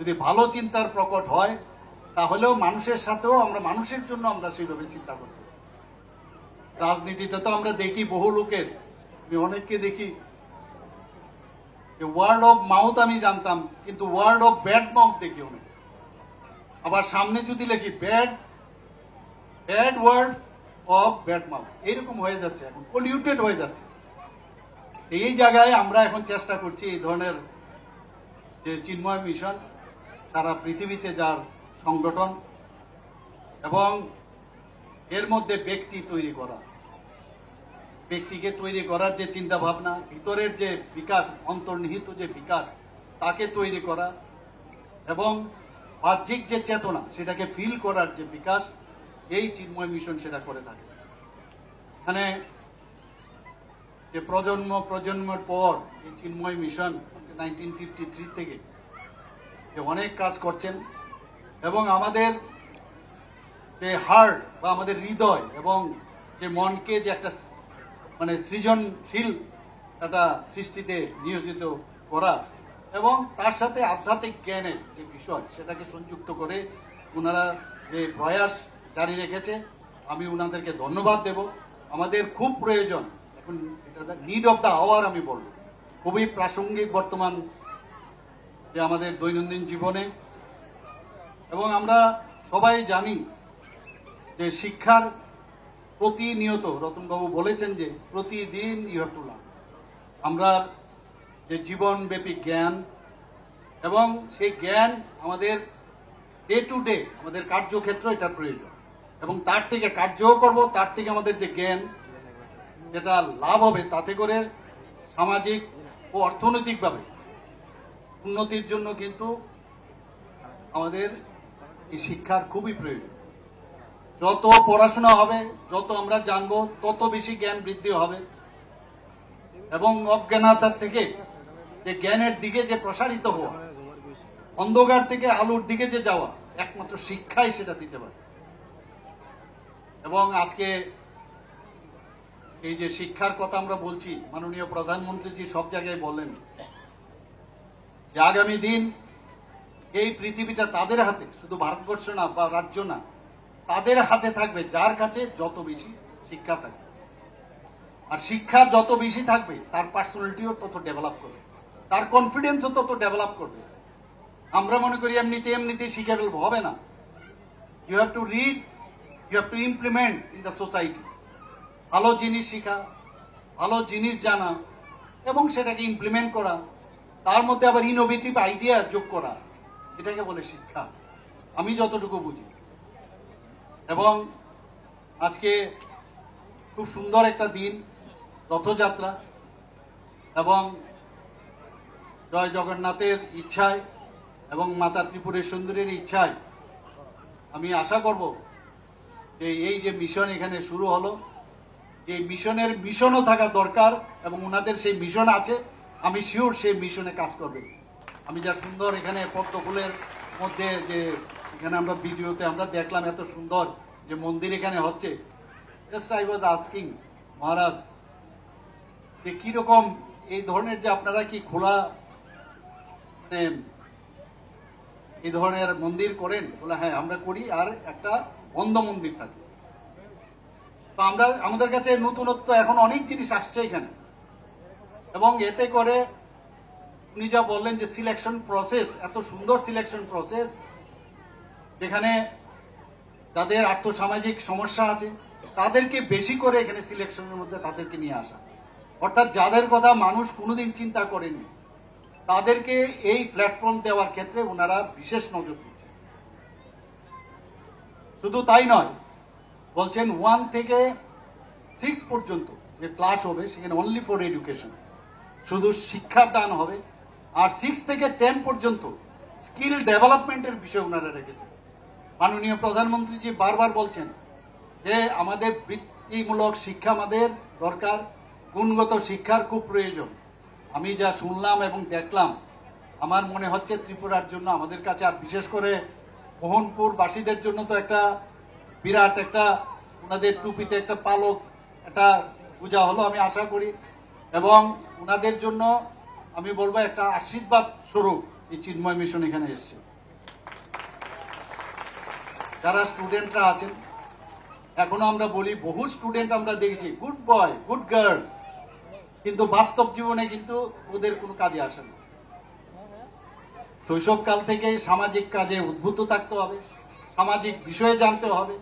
যদি ভালো চিন্তার প্রকট হয়, তাহলেও মানুষের সাথেও আমরা, মানুষের জন্য আমরা সেইভাবে চিন্তা করতে। রাজনীতিতে তো আমরা দেখি বহু লোকের অনেককে দেখি। ওয়ার্ড অফ মাউথ আমি জানতাম, কিন্তু ওয়ার্ড অফ ব্যাড মাউথ দেখি অনেক। আবার সামনে যদি লিখি bad bad word of bad mouth এইরকম হয়ে যাচ্ছে এখন পলিউটেড হয়ে যাচ্ছে। এই জায়গায় আমরা এখন চেষ্টা করছি এই ধরনের যে চিন্ময় মিশন সারা পৃথিবীতে যার সংগঠন এবং এর মধ্যে ব্যক্তি তৈরি করা। ব্যক্তিকে তৈরি করার যে চিন্তা ভাবনা ভিতরের যে বিকাশ, অন্তর্নিহিত যে বিকাশ, তাকে তৈরি করা এবং বাহ্যিক যে চেতনা, সেটাকে ফিল করার যে বিকাশ, এই চিন্ময় মিশন সেটা করে থাকে। এখানে যে প্রজন্ম, প্রজন্মের পর এই Chinmaya mission nineteen fifty three থেকে অনেক কাজ করছেন এবং আমাদের যে হার্ট বা আমাদের হৃদয় এবং যে মনকে যে একটা মানে সৃজনশীল একটা সৃষ্টিতে নিয়োজিত করা এবং তার সাথে আধ্যাত্মিক জ্ঞানের যে বিষয় সেটাকে সংযুক্ত করে ওনারা যে প্রয়াস জারি রেখেছে, আমি ওনাদেরকে ধন্যবাদ দেব। আমাদের খুব প্রয়োজন, এখন এটা নিড অফ দ্য আওয়ার আমি বলব। খুবই প্রাসঙ্গিক বর্তমান যে আমাদের দৈনন্দিন জীবনে। এবং আমরা সবাই জানি যে শিক্ষার প্রতিনিয়ত, রতনবাবু বলেছেন যে প্রতিদিন ইউ হ্যাভ টু লার্ন আমরা যে জীবনব্যাপী জ্ঞান এবং সেই জ্ঞান আমাদের ডে টু ডে আমাদের কার্যক্ষেত্র এটা প্রয়োজন। এবং তার থেকে কার্যও করব, তার থেকে আমাদের যে জ্ঞান, যেটা লাভ হবে তাতে করে সামাজিক ও অর্থনৈতিকভাবে উন্নতির জন্য কিন্তু আমাদের এই শিক্ষার খুবই প্রয়োজন। যত পড়াশোনা হবে, যত আমরা জানব, তত বেশি জ্ঞান বৃদ্ধি হবে। এবং অজ্ঞানতার থেকে যে জ্ঞানের দিকে যে প্রসারিত হওয়া, অন্ধকার থেকে আলোর দিকে যে যাওয়া, একমাত্র শিক্ষাই সেটা দিতে পারে। এবং আজকে এই যে শিক্ষার কথা আমরা বলছি, মাননীয় প্রধানমন্ত্রীজি সব জায়গায় বলেন যে আগামী দিন এই পৃথিবীটা তাদের হাতে, শুধু ভারতবর্ষ না বা রাজ্য না, তাদের হাতে থাকবে, যার কাছে যত বেশি শিক্ষা থাকবে। আর শিক্ষা যত বেশি থাকবে, তার পার্সোনালিটিও তত ডেভেলপ করবে, তার কনফিডেন্সও তত ডেভেলপ করবে। আমরা মনে করি এমনিতে এমনিতে শিখে ফেলব, হবে না। You have to read you have to implement in the society ভালো জিনিস শেখা, ভালো জিনিস জানা এবং সেটাকে ইমপ্লিমেন্ট করা। তার মধ্যে আবার ইনোভেটিভ আইডিয়া যোগ করা, এটাকে বলে শিক্ষা। আমি যতটুকু বুঝি। এবং আজকে খুব সুন্দর একটা দিন, রথযাত্রা, এবং জয় জগন্নাথের ইচ্ছায় এবং মাতা ত্রিপুরের সুন্দরীর ইচ্ছায় আমি আশা করব যে এই যে মিশন এখানে শুরু হলো এই মিশনের মিশনও থাকা দরকার এবং ওনাদের সেই মিশন আছে আমি শিওর সেই মিশনে কাজ করবে। আমি যা সুন্দর এখানে পদ্ম ফুলের মধ্যে যে এখানে আমরা ভিডিওতে আমরা দেখলাম এত সুন্দর যে মন্দির এখানে হচ্ছে। Just I was asking Maharaj, যে কীরকম এই ধরনের যে আপনারা কি খোলা মানে এই ধরনের মন্দির করেন? বলে হ্যাঁ আমরা করি আর একটা বন্ধ মন্দির থাকে। তো আমরা, আমাদের কাছে নতুনত্ব এখন অনেক জিনিস আসছে এখানে। এবং এতে করে উনি যা বললেন যে সিলেকশন প্রসেস এত সুন্দর সিলেকশন প্রসেস যেখানে যাদের আর্থসামাজিক সমস্যা আছে, তাদেরকে বেশি করে এখানে সিলেকশনের মধ্যে তাদেরকে নিয়ে আসা। অর্থাৎ যাদের কথা মানুষ কোনোদিন চিন্তা করেনি, তাদেরকে এই প্ল্যাটফর্ম দেওয়ার ক্ষেত্রে ওনারা বিশেষ নজর দিচ্ছেন শুধু তাই নয়, বলছেন ওয়ান থেকে সিক্স পর্যন্ত যে ক্লাস হবে, সেখানে অনলি ফর এডুকেশন শুধু শিক্ষার দান হবে। আর সিক্স থেকে টেন পর্যন্ত স্কিল ডেভেলপমেন্টের বিষয় ওনারা রেখেছেন। মাননীয় প্রধানমন্ত্রীজি বারবার বলছেন যে আমাদের বৃত্তিমূলক শিক্ষা আমাদের দরকার, গুণগত শিক্ষার খুব প্রয়োজন। আমি যা শুনলাম এবং দেখলাম, আমার মনে হচ্ছে ত্রিপুরার জন্য, আমাদের কাছে আর বিশেষ করে মোহনপুর বাসীদের জন্য তো একটা বিরাট একটা, ওনাদের টুপিতে একটা পালক, একটা পূজা হলো আমি আশা করি। এবং ওনাদের জন্য আমি বলব একটা আশীর্বাদ স্বরূপ এই চিন্ময় মিশন এখানে এসছে। যারা স্টুডেন্টরা আছেন, এখনও আমরা বলি বহু স্টুডেন্ট আমরা দেখেছি গুড বয় গুড গার্ল কিন্তু বাস্তব জীবনে কিন্তু ওদের কোনো কাজে আসে না। শৈশবকাল থেকে সামাজিক কাজে উদ্বুদ্ধ থাকতে হবে, সামাজিক বিষয়ে জানতে হবে।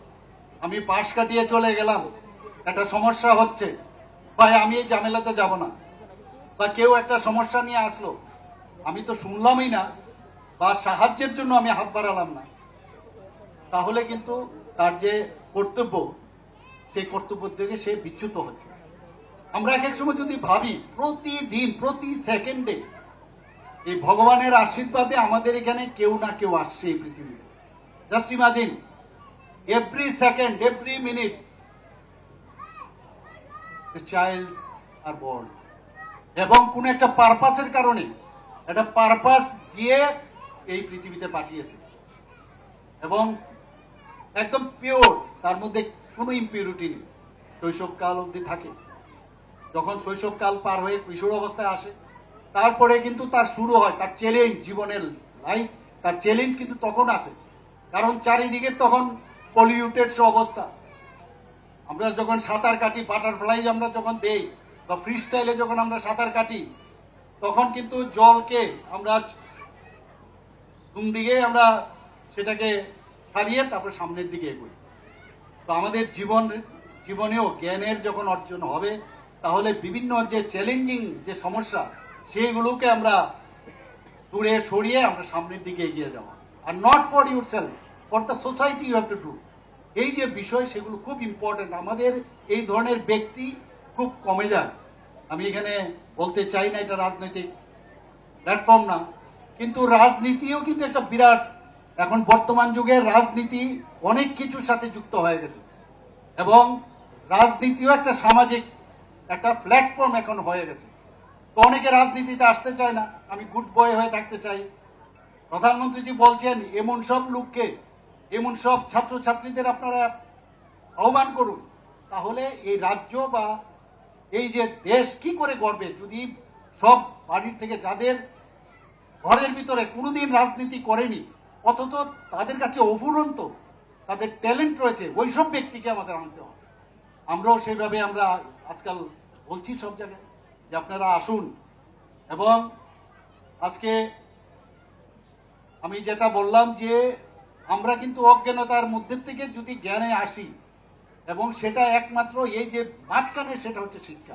আমি পাশ কাটিয়ে চলে গেলাম, একটা সমস্যা হচ্ছে ভাই, আমি এই ঝামেলাতে যাব না। বা কেউ একটা সমস্যা নিয়ে আসলো। আমি তো শুনলামই না, বা সাহায্যের জন্য আমি হাত বাড়ালাম না। তাহলে কিন্তু তার যে কর্তব্য, সেই কর্তব্য থেকে সে বিচ্যুত হচ্ছে। আমরা এক এক সময় যদি ভাবি, প্রতিদিন, প্রতি সেকেন্ডে এই ভগবানের আশীর্বাদে আমাদের এখানে কেউ না কেউ আসছে এই পৃথিবীতে। Just imagine every second every minute child are born এবং কোন একটা পারপাসের কারণে একটা পারপাস দিয়ে এই পৃথিবীতে পাঠিয়েছে। এবং একদম পিওর তার মধ্যে কোনো ইম্পিউরিটি নেই। শৈশবকাল অবধি থাকে। যখন শৈশবকাল পার হয়ে কিশোর অবস্থায় আসে, তারপরে কিন্তু তার শুরু হয়, তার চ্যালেঞ্জ জীবনের লাইফ তার চ্যালেঞ্জ কিন্তু তখন আসে। কারণ চারিদিকে তখন পলিউটেড অবস্থা। আমরা যখন সাঁতার কাটি বাটারফ্লাই আমরা যখন দেই, বা ফ্রি স্টাইলে যখন আমরা সাঁতার কাটি, তখন কিন্তু জলকে আমরা দুম দিকে আমরা সেটাকে ছাড়িয়ে তারপর সামনের দিকে এগোই। তো আমাদের জীবন, জীবনেও জ্ঞানের যখন অর্জন হবে, তাহলে বিভিন্ন যে চ্যালেঞ্জিং যে সমস্যা, সেইগুলোকে আমরা দূরে সরিয়ে আমরা সামনের দিকে এগিয়ে যাওয়া। আর not for yourself for the society you have to do এই যে বিষয়, সেগুলো খুব ইম্পর্টেন্ট আমাদের এই ধরনের ব্যক্তি খুব কমে যায় আমি এখানে বলতে চাই না এটা রাজনৈতিক প্ল্যাটফর্ম না, কিন্তু রাজনীতিও কিন্তু একটা বিরাট, এখন বর্তমান যুগের রাজনীতি অনেক কিছুর সাথে যুক্ত হয়ে গেছে। এবং রাজনীতিও একটা সামাজিক, একটা প্ল্যাটফর্ম এখন হয়ে গেছে। তো অনেকে রাজনীতিতে আসতে চায় না, আমি গুড বয় হয়ে থাকতে চাই। প্রধানমন্ত্রীজি বলছেন, এমন সব লোককে এমন সব ছাত্রছাত্রীদের আপনারা আহ্বান করুন। তাহলে এই রাজ্য বা এই যে দেশ কি করে গড়বে? যদি সব বাড়ির থেকে যাদের ঘরের ভিতরে কোনোদিন রাজনীতি করেনি, অথচ তাদের কাছে অফুরন্ত, তাদের ট্যালেন্ট রয়েছে, ওইসব ব্যক্তিকে আমাদের আনতে হবে। আমরাও সেইভাবে আমরা আজকাল বলছি সব জায়গায় যে আপনারা আসুন এবং আজকে আমি যেটা বললাম যে আমরা কিন্তু অজ্ঞানতার মধ্যে থেকে যদি জ্ঞানে আসি, এবং সেটা একমাত্র এই যে মাঝখানে সেটা হচ্ছে শিক্ষা।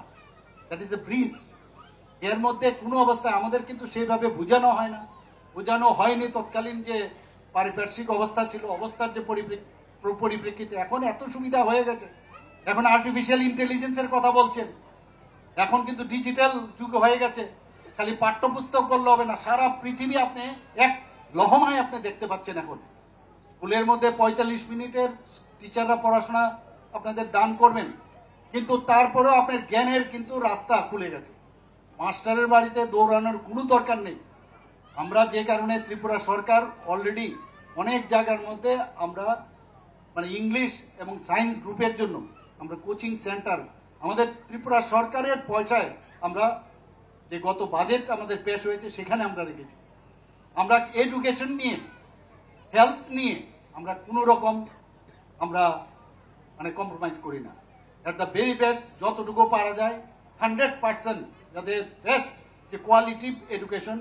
দ্যাট ইজ এ ব্রিজের মধ্যে কোনো অবস্থায় আমাদের কিন্তু সেইভাবে বোঝানো হয় না। বোঝানো হয়নি তৎকালীন যে পারিপার্শ্বিক অবস্থা ছিল, অবস্থার যে পরিপ্রেক- পরিপ্রেক্ষিতে। এখন এত সুবিধা হয়ে গেছে। এখন আর্টিফিশিয়াল ইন্টেলিজেন্সের কথা বলছেন। এখন কিন্তু ডিজিটাল যুগ হয়ে গেছে। খালি পাঠ্যপুস্তক বললে হবে না। সারা পৃথিবী আপনি এক লহমায় আপনি দেখতে পাচ্ছেন এখন। স্কুলের মধ্যে পঁয়তাল্লিশ মিনিটের টিচাররা পড়াশোনা আপনাদের দান করবেন, কিন্তু তারপরেও আপনার জ্ঞানের কিন্তু রাস্তা খুলে গেছে। মাস্টারের বাড়িতে দৌড়ানোর কোনো দরকার নেই। আমরা যে কারণে ত্রিপুরা সরকার অলরেডি অনেক জায়গার মধ্যে আমরা মানে ইংলিশ এবং সায়েন্স গ্রুপের জন্য আমরা কোচিং সেন্টার, আমাদের ত্রিপুরা সরকারের পয়সায় আমরা যে গত বাজেট আমাদের পেশ হয়েছে সেখানে আমরা রেখেছি। আমরা এডুকেশন নিয়ে হেলথ নিয়ে আমরা কোনো রকম আমরা মানে কম্প্রোমাইজ করি না। অ্যাট দ্য ভেরি বেস্ট যতটুকু পারা যায় হান্ড্রেড পার্সেন্ট যাতে বেস্ট যে কোয়ালিটি এডুকেশন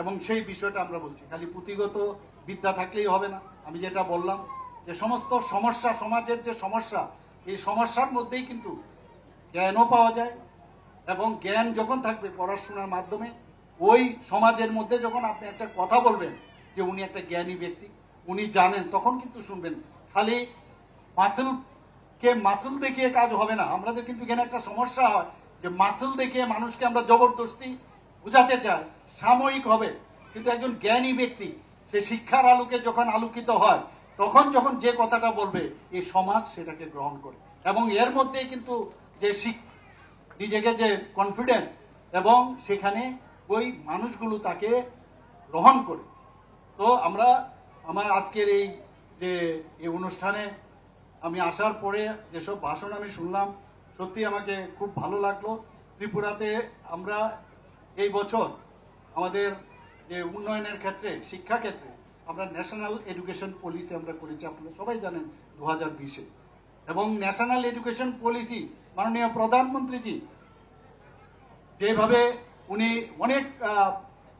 এবং সেই বিষয়টা আমরা বলছি। খালি পুঁথিগত বিদ্যা থাকলেই হবে না। আমি যেটা বললাম যে সমস্ত সমস্যা, সমাজের যে সমস্যা, এই সমস্যার মধ্যেই কিন্তু জ্ঞানও পাওয়া যায় এবং জ্ঞান যখন থাকবে পড়াশোনার মাধ্যমে, ওই সমাজের মধ্যে যখন আপনি একটা কথা বলবেন যে উনি একটা জ্ঞানী ব্যক্তি উনি জানেন, তখন কিন্তু শুনবেন। খালি মাসেল কে মাসুল দেখিয়ে কাজ হবে না। আমাদের কিন্তু এখানে একটা সমস্যা হয় যে মাসুল দেখিয়ে মানুষকে আমরা জবরদস্তি বুঝাতে চাই, সাময়িক হবে। কিন্তু একজন জ্ঞানী ব্যক্তি, সে শিক্ষার আলোকে যখন আলোকিত হয়, তখন যখন যে কথাটা বলবে এই সমাজ সেটাকে গ্রহণ করে। এবং এর মধ্যে কিন্তু যে নিজেকে যে কনফিডেন্স এবং সেখানে ওই মানুষগুলো তাকে গ্রহণ করে। তো আমরা আমার আজকের এই যে, এই অনুষ্ঠানে আমি আসার পরে যেসব ভাষণ আমি শুনলাম, সত্যি আমাকে খুব ভালো লাগল। ত্রিপুরাতে আমরা এই বছর আমাদের যে উন্নয়নের ক্ষেত্রে শিক্ষা ক্ষেত্রে আমরা ন্যাশনাল এডুকেশন পলিসি আমরা করেছি, আপনারা সবাই জানেন দু হাজার বিশে। এবং ন্যাশনাল এডুকেশন পলিসি মাননীয় প্রধানমন্ত্রীজি যেভাবে উনি অনেক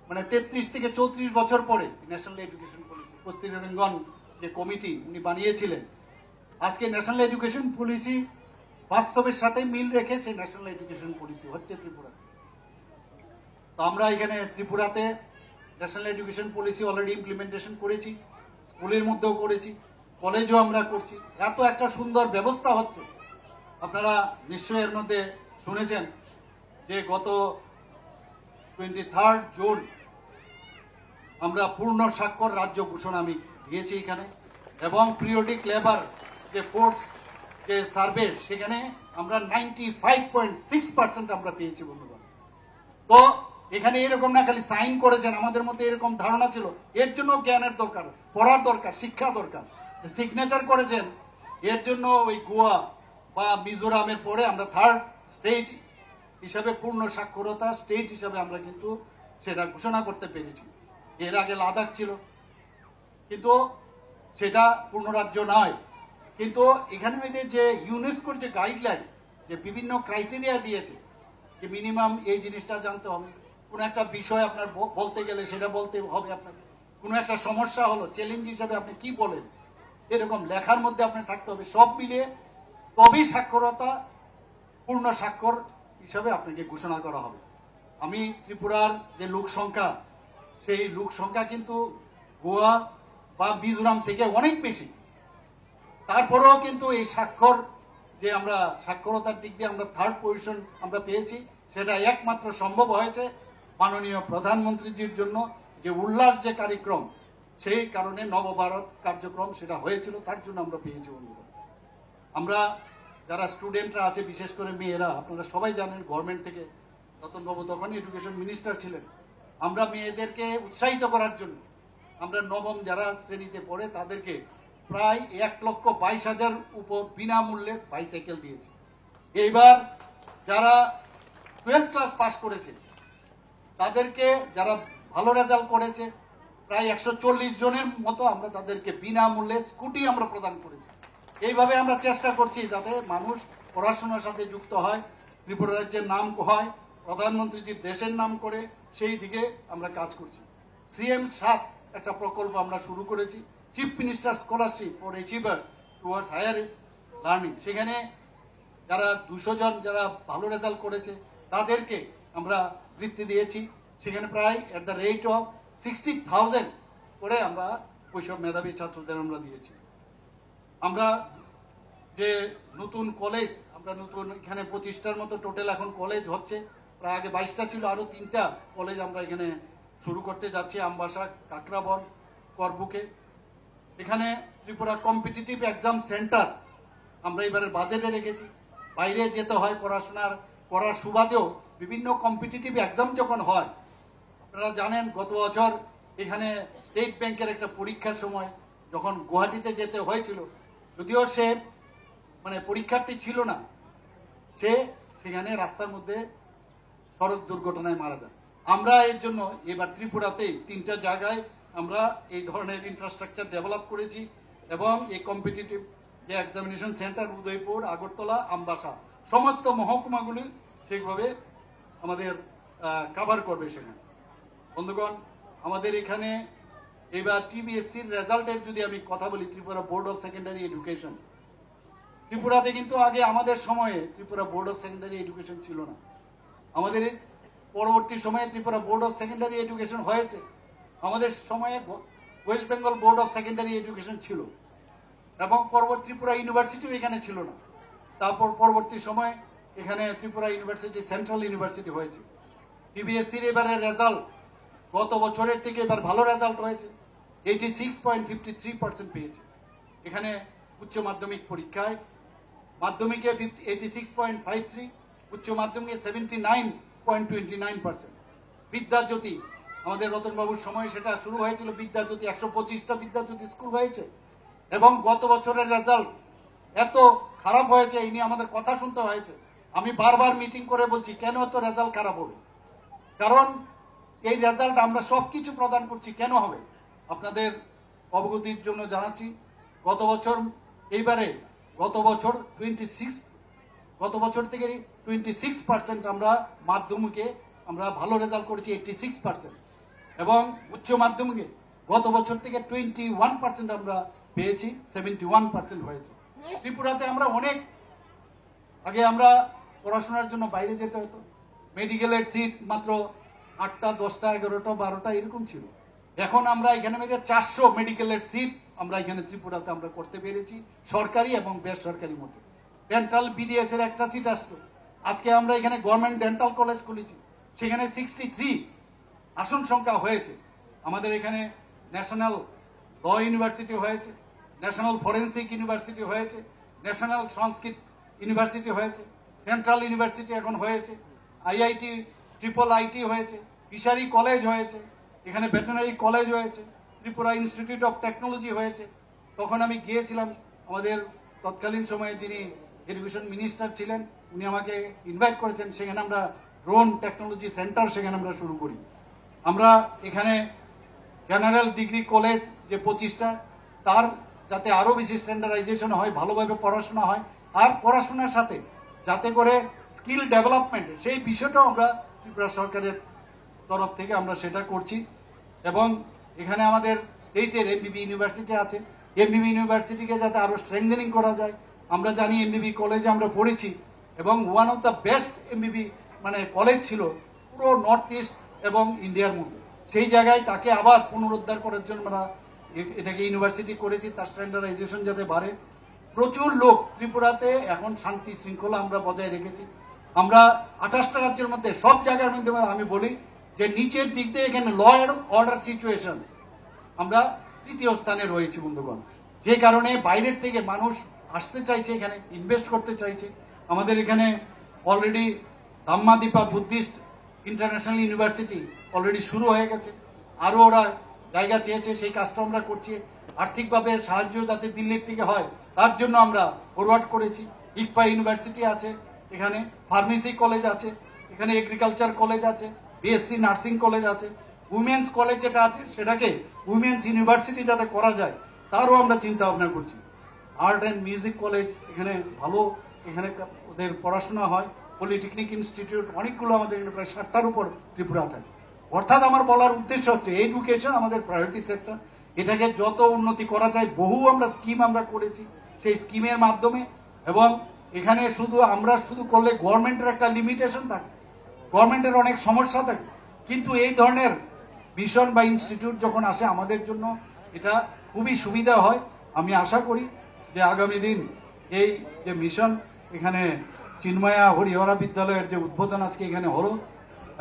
মানে তেত্রিশ থেকে চৌত্রিশ বছর পরে ন্যাশনাল এডুকেশন কস্তুরীরঙ্গন যে কমিটি উনি বানিয়েছিলেন। আজকে ন্যাশনাল এডুকেশন পলিসি বাস্তবের সাথে মিল রেখে সেই ন্যাশনাল এডুকেশন পলিসি হচ্ছে ত্রিপুরাতে। তো আমরা এখানে ত্রিপুরাতে national education policy already implementation করেছি, স্কুলের মধ্যেও করেছি, কলেজও আমরা করছি। এত একটা সুন্দর ব্যবস্থা হচ্ছে। আপনারা নিশ্চয়ই এর মধ্যে শুনেছেন যে গত টোয়েন্টি থার্ড জুন আমরা পূর্ণ স্বাক্ষর রাজ্য ঘোষণা আমি দিয়েছি এখানে। এবং পিরিয়ডিক লেবার যে ফোর্স যে সার্ভে সেখানে আমরা ninety five point six percent আমরা পেয়েছি বন্ধুগণ। তো এখানে এরকম না, খালি সাইন করেছেন, আমাদের মধ্যে এরকম ধারণা ছিল। এর জন্য জ্ঞানের দরকার, পড়ার দরকার, শিক্ষা দরকার। সিগনেচার করেছেন, এর জন্য ওই গোয়া বা মিজোরামের পরে আমরা থার্ড স্টেট হিসাবে পূর্ণ সাক্ষরতা স্টেট হিসাবে আমরা কিন্তু সেটা ঘোষণা করতে পেরেছি। এর আগে লাদাখ ছিল। কিন্তু সেটা পূর্ণ রাজ্য নয়। কিন্তু এখানে মেয়েদের যে ইউনেস্কোর যে গাইডলাইন যে বিভিন্ন ক্রাইটেরিয়া দিয়েছে, যে মিনিমাম এই জিনিসটা জানতে হবে। কোনো একটা বিষয় আপনার বলতে গেলে সেটা বলতে হবে আপনাকে। কোনো একটা সমস্যা হলো চ্যালেঞ্জ হিসাবে আপনি কি বলেন, এরকম লেখার মধ্যে আপনার থাকতে হবে। সব মিলিয়ে তবেই সাক্ষরতা, পূর্ণ স্বাক্ষর হিসাবে আপনাকে ঘোষণা করা হবে। আমি ত্রিপুরার যে লোক সংখ্যা সেই লোক সংখ্যা কিন্তু গোয়া বা মিজোরাম থেকে অনেক বেশি। তারপরেও কিন্তু এই স্বাক্ষর যে আমরা সাক্ষরতার দিক দিয়ে আমরা থার্ড পজিশন আমরা পেয়েছি, সেটা একমাত্র সম্ভব হয়েছে মাননীয় প্রধানমন্ত্রীজির জন্য যে উল্লাস যে কার্যক্রম, সেই কারণে নবভারত কার্যক্রম সেটা হয়েছিল, তার জন্য আমরা পেয়েছি বন্ধুরা আমরা যারা স্টুডেন্টরা আছে, বিশেষ করে মেয়েরা, আপনারা সবাই জানেন গভর্নমেন্ট থেকে রতনবাবু তখন এডুকেশন মিনিস্টার ছিলেন। আমরা মেয়েদেরকে উৎসাহিত করার জন্য, আমরা নবম যারা শ্রেণীতে পড়ে তাদেরকে প্রায় এক লক্ষ বাইশ হাজার উপর বিনামূল্যে বাইসাইকেল দিয়েছে। এইবার যারা টুয়েলভ ক্লাস পাশ করেছে, তাদেরকে যারা ভালো রেজাল্ট করেছে, প্রায় একশো চল্লিশ জনের মতো আমরা তাদেরকে বিনামূল্যে স্কুটি আমরা প্রদান করেছি। এইভাবে আমরা চেষ্টা করছি যাতে মানুষ পড়াশোনার সাথে যুক্ত হয়, ত্রিপুরা রাজ্যের নাম হয় প্রধানমন্ত্রীজির দেশের নাম করে সেই দিকে আমরা কাজ করছি। সিএম সাত একটা প্রকল্প আমরা শুরু করেছি। Chief minister scholarship for achiever towards higher learning সেখানে যারা দুশো জন যারা ভালো রেজাল্ট করেছে, তাদেরকে আমরা বৃত্তি দিয়েছি। সেখানে প্রায় at the rate of sixty thousand করে আমরা ওইসব মেধাবী ছাত্রদের আমরা দিয়েছি। আমরা যে নতুন কলেজ আমরা নতুন এখানে পঁচিশটার মতো টোটাল এখন কলেজ হচ্ছে। প্রায় আগে বাইশটা ছিল আরও তিনটা কলেজ আমরা এখানে শুরু করতে যাচ্ছি, আমবাসা, কাকরাবন, করবুকে। এখানে ত্রিপুরা কম্পিটিটিভ এক্সাম সেন্টার আমরা এবারে বাজেটে রেখেছি। বাইরে যেতে হয় পড়াশোনার করার সুবাদেও বিভিন্ন কম্পিটিটিভ এক্সাম যখন হয়, আপনারা জানেন গত বছর এখানে স্টেট ব্যাংকের একটা পরীক্ষার সময় যখন গুয়াহাটিতে যেতে হয়েছিল, যদিও সে মানে পরীক্ষার্থী ছিল না, সে সেখানে রাস্তার মধ্যে সড়ক দুর্ঘটনায় মারা যায় আমরা এর জন্য এবার ত্রিপুরাতে তিনটা জায়গায় আমরা এই ধরনের ইনফ্রাস্ট্রাকচার ডেভেলপ করেছি এবং এই কম্পিটিটিভ যে এক্সামিনেশন সেন্টার উদয়পুর, আগরতলা, আমবাসা, সমস্ত মহকুমাগুলি সেইভাবে আমাদের কাভার করবে সেখানে। বন্ধুগণ, আমাদের এখানে এবার টিবিএসসির রেজাল্টের যদি আমি কথা বলি, Tripura board of secondary education ত্রিপুরাতে কিন্তু আগে আমাদের সময়ে Tripura board of secondary education ছিল না। আমাদের পরবর্তী সময়ে Tripura board of secondary education হয়েছে। আমাদের সময়ে west Bengal board of secondary education ছিল। এবং পরবর্তী ত্রিপুরা ইউনিভার্সিটিও এখানে ছিল না। তারপর পরবর্তী সময়ে এখানে ত্রিপুরা ইউনিভার্সিটি সেন্ট্রাল ইউনিভার্সিটি হয়েছে। টিবিএসসির এবারের রেজাল্ট গত বছরের থেকে এবার ভালো রেজাল্ট হয়েছে। Eighty six point fifty three percent পেয়েছে। এখানে উচ্চ মাধ্যমিক পরীক্ষায়। মাধ্যমিকে fifty eighty six point five three উচ্চ মাধ্যমিকে seventy nine point twenty nine percent Vidyajyoti, আমাদের রতনবাবুর সময় সেটা শুরু হয়েছিল, বিদ্যাজ্যোতি একশো পঁচিশটা বিদ্যাজ্যোতি স্কুল হয়েছে। এবং গত বছরের রেজাল্ট এত খারাপ হয়েছে এই নিয়ে আমাদের কথা শুনতে হয়েছে। আমি বারবার মিটিং করে বলছি, কেন এত রেজাল্ট খারাপ হবে? কারণ এই রেজাল্ট আমরা সব কিছু প্রদান করছি, কেন হবে? আপনাদের অবগতির জন্য জানাচ্ছি, গত বছর, এইবারে গত বছর টোয়েন্টি সিক্স গত বছর থেকে টোয়েন্টি সিক্স পার্সেন্ট আমরা মাধ্যমিকে আমরা ভালো রেজাল্ট করেছি এইটটি সিক্স পার্সেন্ট এবং উচ্চ মাধ্যমিকে গত বছর থেকে টোয়েন্টি ওয়ান পার্সেন্ট আমরা পেয়েছি সেভেন্টি ওয়ান পার্সেন্ট হয়েছে। ত্রিপুরাতে আমরা অনেক আগে আমরা পড়াশোনার জন্য বাইরে যেতে হতো। মেডিকেলের সিট মাত্র আটটা, দশটা, এগারোটা, বারোটা এরকম ছিল। এখন আমরা এখানে মেয়েদের চারশো মেডিকেলের সিট আমরা এখানে ত্রিপুরাতে আমরা করতে পেরেছি, সরকারি এবং বেসরকারি মধ্যে। ডেন্টাল বিডিএস এর একটা সিট আসতো। আজকে আমরা এখানে গভর্নমেন্ট ডেন্টাল কলেজ খুলেছি। সেখানে সিক্সটি থ্রি আসন সংখ্যা হয়েছে। আমাদের এখানে ন্যাশনাল ল ইউনিভার্সিটি হয়েছে ন্যাশনাল ফরেন্সিক ইউনিভার্সিটি হয়েছে ন্যাশনাল সংস্কৃত ইউনিভার্সিটি হয়েছে সেন্ট্রাল ইউনিভার্সিটি এখন হয়েছে আইআইটি ট্রিপল আইটি হয়েছে ফিশারি কলেজ হয়েছে, এখানে ভেটেনারি কলেজ হয়েছে, ত্রিপুরা ইনস্টিটিউট অফ টেকনোলজি হয়েছে। তখন আমি গিয়েছিলাম আমাদের তৎকালীন সময়ে যিনি এডুকেশন মিনিস্টার ছিলেন, উনি আমাকে ইনভাইট করেছেন, সেখানে আমরা ড্রোন টেকনোলজি সেন্টার সেখানে আমরা শুরু করি। আমরা এখানে জেনারেল ডিগ্রি কলেজ যে পঁচিশটা, তার যাতে আরও বেশি স্ট্যান্ডার্ডাইজেশন হয়, ভালোভাবে পড়াশোনা হয় আর পড়াশোনার সাথে যাতে করে স্কিল ডেভেলপমেন্ট সেই বিষয়টাও আমরা ত্রিপুরা সরকারের তরফ থেকে আমরা সেটা করছি। এবং এখানে আমাদের স্টেটের এমবিবি ইউনিভার্সিটি আছে। এমবিবি ইউনিভার্সিটিকে যাতে আরও স্ট্রেংথেনিং করা যায় আমরা জানি এমবিবি কলেজে আমরা পড়েছি, এবং ওয়ান অফ দ্য বেস্ট এমবিবি মানে কলেজ ছিল পুরো নর্থ ইস্ট এবং ইন্ডিয়ার মধ্যে। সেই জায়গায় তাকে আবার পুনরুদ্ধার করার জন্য আমরা এটাকে ইউনিভার্সিটি করেছি, তার স্ট্যান্ডার্ডাইজেশন যাতে বাড়ে। প্রচুর লোক ত্রিপুরাতে এখন শান্তি শৃঙ্খলা আমরা বজায় রেখেছি। আমরা আঠাশটা রাজ্যের মধ্যে সব জায়গার মধ্যে আমি বলি যে নিচের দিক দিয়ে এখানে ল অ্যান্ড অর্ডার সিচুয়েশন আমরা তৃতীয় স্থানে রয়েছি বন্ধুগণ। যে কারণে বাইরের থেকে মানুষ আসতে চাইছে, এখানে ইনভেস্ট করতে চাইছে। আমাদের এখানে already Dhammadipa buddhist international university already শুরু হয়ে গেছে। আরও ওরা জায়গা চেয়েছে, সেই কাজটা আমরা করছি। আর্থিকভাবে সাহায্য যাতে দিল্লির থেকে হয়, তার জন্য আমরা ফরওয়ার্ড করেছি। ইকফা ইউনিভার্সিটি আছে, এখানে ফার্মেসি কলেজ আছে, এখানে এগ্রিকালচার কলেজ আছে বিএসসি নার্সিং কলেজ আছে। উইমেন্স কলেজ যেটা আছে, সেটাকে উইমেন্স ইউনিভার্সিটি যাতে করা যায়, তারও আমরা চিন্তা ভাবনা করছি। আর্ট অ্যান্ড মিউজিক কলেজ, এখানে ভালো, এখানে ওদের পড়াশোনা হয়, পলিটেকনিক ইনস্টিটিউট, অনেকগুলো আমাদের এখানে প্রায় ষাটটার উপর ত্রিপুরা থাকে অর্থাৎ আমার বলার উদ্দেশ্য হচ্ছে এডুকেশন আমাদের প্রায়োরিটি সেক্টর এটাকে যত উন্নতি করা যায়, বহু আমরা স্কিম আমরা করেছি, সেই স্কিমের মাধ্যমে, এবং এখানে শুধু আমরা শুধু করলে গভর্নমেন্টের একটা লিমিটেশন থাকে গভর্নমেন্টের অনেক সমস্যা থাকে, কিন্তু এই ধরনের মিশন বা ইনস্টিটিউট যখন আসে আমাদের জন্য, এটা খুবই সুবিধা হয়, আমি আশা করি। যে আগামী দিন এই যে মিশন, এখানে চিন্ময়া হরিহরা বিদ্যালয়ের যে উদ্বোধন আজকে এখানে হলো,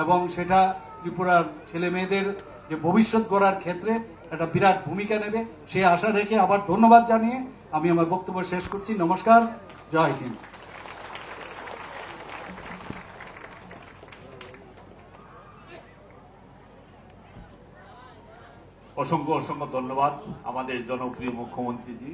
এবং সেটা ত্রিপুরার ছেলে মেয়েদের যে ভবিষ্যৎ গড়ার ক্ষেত্রে একটা বিরাট ভূমিকা নেবে সেই আশা রেখে আবার ধন্যবাদ জানিয়ে আমি আমার বক্তব্য শেষ করছি। নমস্কার, জয় হিন্দ। অসংখ্য অসংখ্য ধন্যবাদ আমাদের জনপ্রিয় মুখ্যমন্ত্রীজি।